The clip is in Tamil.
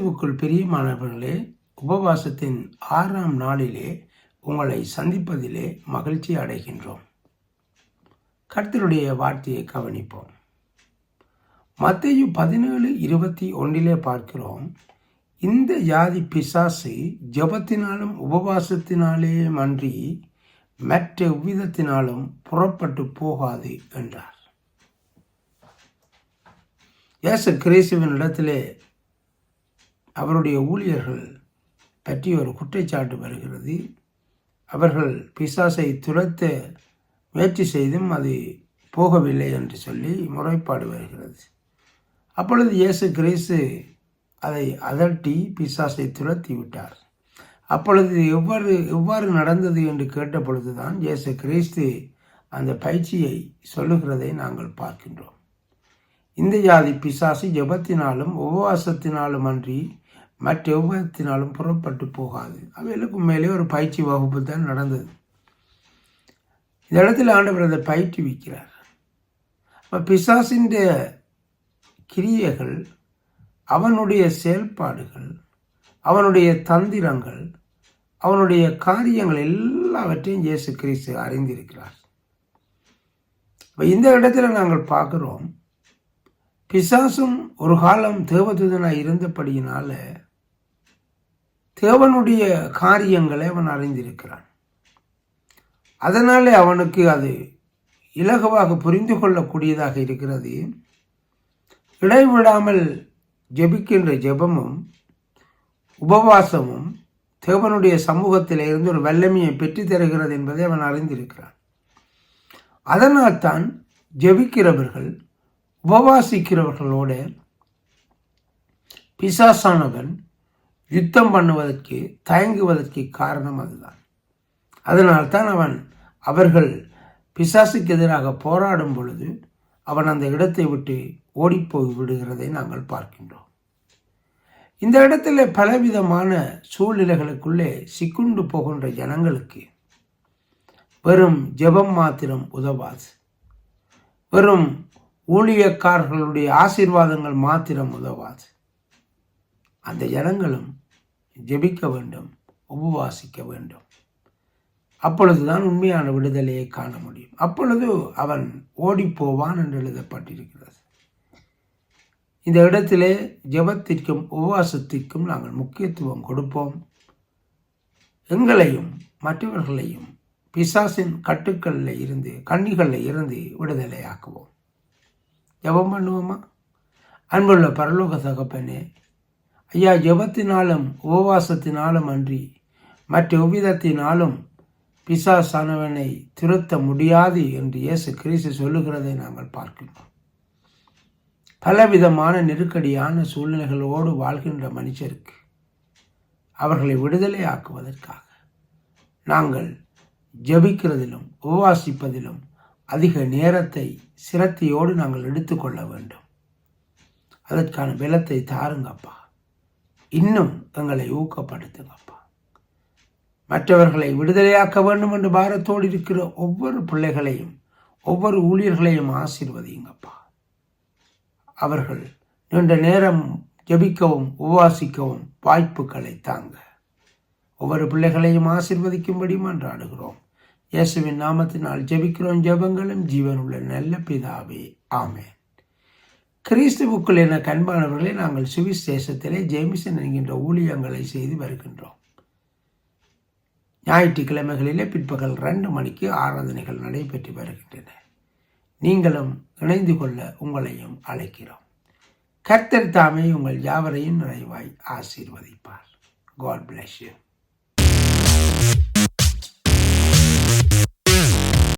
கிறிஸ்துவுக்குள் பிரியமானவர்களே உபவாசத்தின் ஆறாம் நாளிலே உங்களை சந்திப்பதிலே மகிழ்ச்சி அடைகின்றோம். கர்த்தருடைய வார்த்தையை கவனிப்போம். மத்தையு பதினேழு இருபத்தி ஒன்றிலே பார்க்கிறோம் இந்த ஜாதி பிசாசு ஜபத்தினாலும் உபவாசத்தினாலே மன்றி மற்ற உவ்விதத்தினாலும் புறப்பட்டு போகாது என்றார். இயேசு கிறிஸ்துவின் இடத்திலே அவருடைய ஊழியர்கள் பற்றி ஒரு குற்றச்சாட்டு வருகிறது. அவர்கள் பிசாசை துரத்த முயற்சி செய்தும் அது போகவில்லை என்று சொல்லி முறைப்பாடு வருகிறது. அப்பொழுது இயேசு கிரேசு அதை அதட்டி பிசாசை துரத்தி விட்டார். அப்பொழுது எவ்வாறு எவ்வாறு நடந்தது என்று கேட்ட பொழுதுதான் இயேசு கிறிஸ்து அந்த பயிற்சியை சொல்லுகிறதை நாங்கள் பார்க்கின்றோம். இந்த ஜாதி பிசாசு ஜபத்தினாலும் உபவாசத்தினாலும் அன்றி மற்ற எவ்வளத்தினாலும் புறப்பட்டு போகாது. அவைகளுக்கு மேலே ஒரு பயிற்சி வகுப்பு தான் நடந்தது. இந்த இடத்துல ஆண்டவர் அதை பயிற்றுவிக்கிறார். அப்போ பிசாசின் கிரியைகள் அவனுடைய செயல்பாடுகள் அவனுடைய தந்திரங்கள் அவனுடைய காரியங்கள் எல்லாவற்றையும் இயேசு கிறிஸ்து அறிந்திருக்கிறார். இப்போ இந்த இடத்துல நாங்கள் பார்க்குறோம் பிசாசும் ஒரு காலம் தேவதூதனாக இருந்தபடியினால தேவனுடைய காரியங்களை அவன் அறிந்திருக்கிறான். அதனாலே அவனுக்கு அது இலகுவாக புரிந்து கொள்ளக்கூடியதாக இருக்கிறது. இடைவிடாமல் ஜெபிக்கின்ற ஜெபமும் உபவாசமும் தேவனுடைய சமூகத்தில் இருந்து ஒரு வல்லமையை பெற்று தருகிறது என்பதை அவன் அறிந்திருக்கிறான். அதனால் தான் ஜெபிக்கிறவர்கள் உபவாசிக்கிறவர்களோட பிசாசானவன் யுத்தம் பண்ணுவதற்கு தயங்குவதற்கு காரணம் அதுதான். அதனால்தான் அவன் அவர்கள் பிசாசுக்கு எதிராக போராடும் பொழுது அவன் அந்த இடத்தை விட்டு ஓடிப்போய் விடுகிறதை நாங்கள் பார்க்கின்றோம். இந்த இடத்துல பலவிதமான சூழ்நிலைகளுக்குள்ளே சிக்குண்டு போகின்ற ஜனங்களுக்கு வெறும் ஜெபம் மாத்திரம் உதவாது. வெறும் ஊழியக்காரர்களுடைய ஆசீர்வாதங்கள் மாத்திரம் உதவாது. அந்த ஜனங்களும் ஜெபிக்க வேண்டும் உபவாசிக்க வேண்டும். அப்பொழுதுதான் உண்மையான விடுதலையை காண முடியும். அப்பொழுது அவன் ஓடிப்போவான் என்று எழுதப்பட்டிருக்கிறது. இந்த இடத்திலே ஜபத்திற்கும் உபவாசத்திற்கும் நாங்கள் முக்கியத்துவம் கொடுப்போம். எங்களையும் மற்றவர்களையும் பிசாசின் கட்டுக்களில் இருந்து கண்ணிகளில் இருந்து விடுதலையாக்குவோம். ஜபம் பண்ணுவோமா? அன்புள்ள பரலோக தகப்பனே ஐயா ஜபத்தினாலும் உபவாசத்தினாலும் அன்றி மற்ற உவிதத்தினாலும் பிசாசானவனை திருத்த முடியாது என்று இயேசு கிறிஸ்து சொல்லுகிறதை நாங்கள் பார்க்கிறோம். பலவிதமான நெருக்கடியான சூழ்நிலைகளோடு வாழ்கின்ற மனுஷருக்கு அவர்களை விடுதலை ஆக்குவதற்காக நாங்கள் ஜபிக்கிறதிலும் உபவாசிப்பதிலும் அதிக நேரத்தை சிரத்தையோடு நாங்கள் எடுத்துக்கொள்ள வேண்டும். அதற்கான பலத்தை தாருங்கப்பா. இன்னும் எங்களை ஊக்கப்படுத்துங்கப்பா. மற்றவர்களை விடுதலையாக்க வேண்டும் என்று பாரத்தோடு இருக்கிற ஒவ்வொரு பிள்ளைகளையும் ஒவ்வொரு ஊழியர்களையும் ஆசீர்வதிங்கப்பா அவர்கள் நீண்ட நேரம் ஜபிக்கவும் உபவாசிக்கவும் வாய்ப்புகளை தாங்க. ஒவ்வொரு பிள்ளைகளையும் ஆசிர்வதிக்கும்படி மன்றாடுகிறோம். இயேசுவின் நாமத்தினால் ஜெபிக்கிறோம் ஜெபங்களும் ஜீவனுள்ள நல்ல பிதாவே. ஆமே கிறிஸ்துவுக்குள் என கண்பானவர்களை நாங்கள் சுவிசேஷத்திலே ஜேமிசன் என்கின்ற ஊழியங்களை செய்து வருகின்றோம். ஞாயிற்றுக்கிழமைகளிலே பிற்பகல் ரெண்டு மணிக்கு ஆராதனைகள் நடைபெற்று வருகின்றன. நீங்களும் இணைந்து கொள்ள உங்களையும் அழைக்கிறோம். கர்த்தர் தாமே உங்கள் யாவரையும் நிறைவாய் ஆசீர்வதிப்பார். God bless you